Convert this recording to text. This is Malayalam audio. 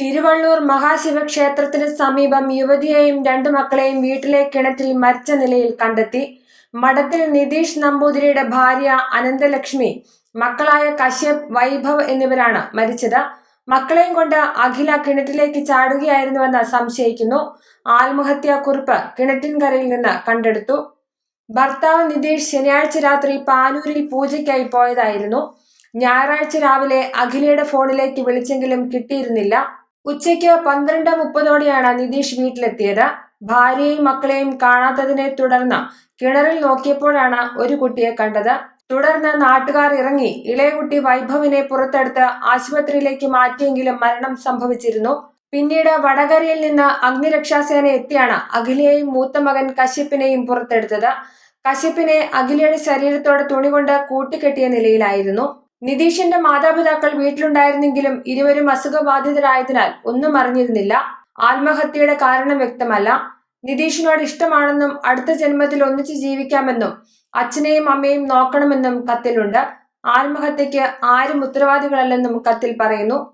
തിരുവള്ളൂർ മഹാശിവക്ഷേത്രത്തിന് സമീപം യുവതിയെയും രണ്ടു മക്കളെയും വീട്ടിലെ കിണറ്റിൽ മരിച്ച നിലയിൽ കണ്ടെത്തി. മഠത്തിൽ നിതീഷ് നമ്പൂതിരിയുടെ ഭാര്യ അനന്തലക്ഷ്മി മക്കളായ കശ്യപ് വൈഭവ് എന്നിവരാണ് മരിച്ചത്. മക്കളെയും കൊണ്ട് അഖില കിണറ്റിലേക്ക് ചാടുകയായിരുന്നുവെന്ന് സംശയിക്കുന്നു. ആത്മഹത്യാ കുറിപ്പ് കിണറ്റിൻകരയിൽ നിന്ന് കണ്ടെടുത്തു. ഭർത്താവ് നിതീഷ് ശനിയാഴ്ച രാത്രി പാനൂരിൽ പൂജയ്ക്കായി പോയതായിരുന്നു. ഞായറാഴ്ച രാവിലെ അഖിലയുടെ ഫോണിലേക്ക് വിളിച്ചെങ്കിലും കിട്ടിയിരുന്നില്ല. ഉച്ചയ്ക്ക് പന്ത്രണ്ട് മുപ്പതോടെയാണ് നിതീഷ് വീട്ടിലെത്തിയത്. ഭാര്യയും മക്കളെയും കാണാത്തതിനെ തുടർന്ന് കിണറിൽ നോക്കിയപ്പോഴാണ് ഒരു കുട്ടിയെ കണ്ടത്. തുടർന്ന് നാട്ടുകാർ ഇറങ്ങി ഇളയ കുട്ടി വൈഭവിനെ പുറത്തെടുത്ത് ആശുപത്രിയിലേക്ക് മാറ്റിയെങ്കിലും മരണം സംഭവിച്ചിരുന്നു. പിന്നീട് വടകരയിൽ നിന്ന് അഗ്നിരക്ഷാസേന എത്തിയാണ് അഖിലയെയും മൂത്ത മകൻ കശ്യപ്പിനെയും പുറത്തെടുത്തത്. കശ്യപ്പിനെ അഖിലയുടെ ശരീരത്തോടെ തുണി കൊണ്ട് കൂട്ടിക്കെട്ടിയ നിലയിലായിരുന്നു. നിതീഷിന്റെ മാതാപിതാക്കൾ വീട്ടിലുണ്ടായിരുന്നെങ്കിലും ഇരുവരും അസുഖബാധിതരായതിനാൽ ഒന്നും അറിഞ്ഞിരുന്നില്ല. ആത്മഹത്യയുടെ കാരണം വ്യക്തമല്ല. നിതീഷിനോട് ഇഷ്ടമാണെന്നും അടുത്ത ജന്മത്തിൽ ഒന്നിച്ച് ജീവിക്കാമെന്നും അച്ഛനെയും അമ്മയും നോക്കണമെന്നും കത്തിലുണ്ട് ആത്മഹത്യക്ക് ആരും ഉത്തരവാദികളല്ലെന്നും കത്തിൽ പറയുന്നു.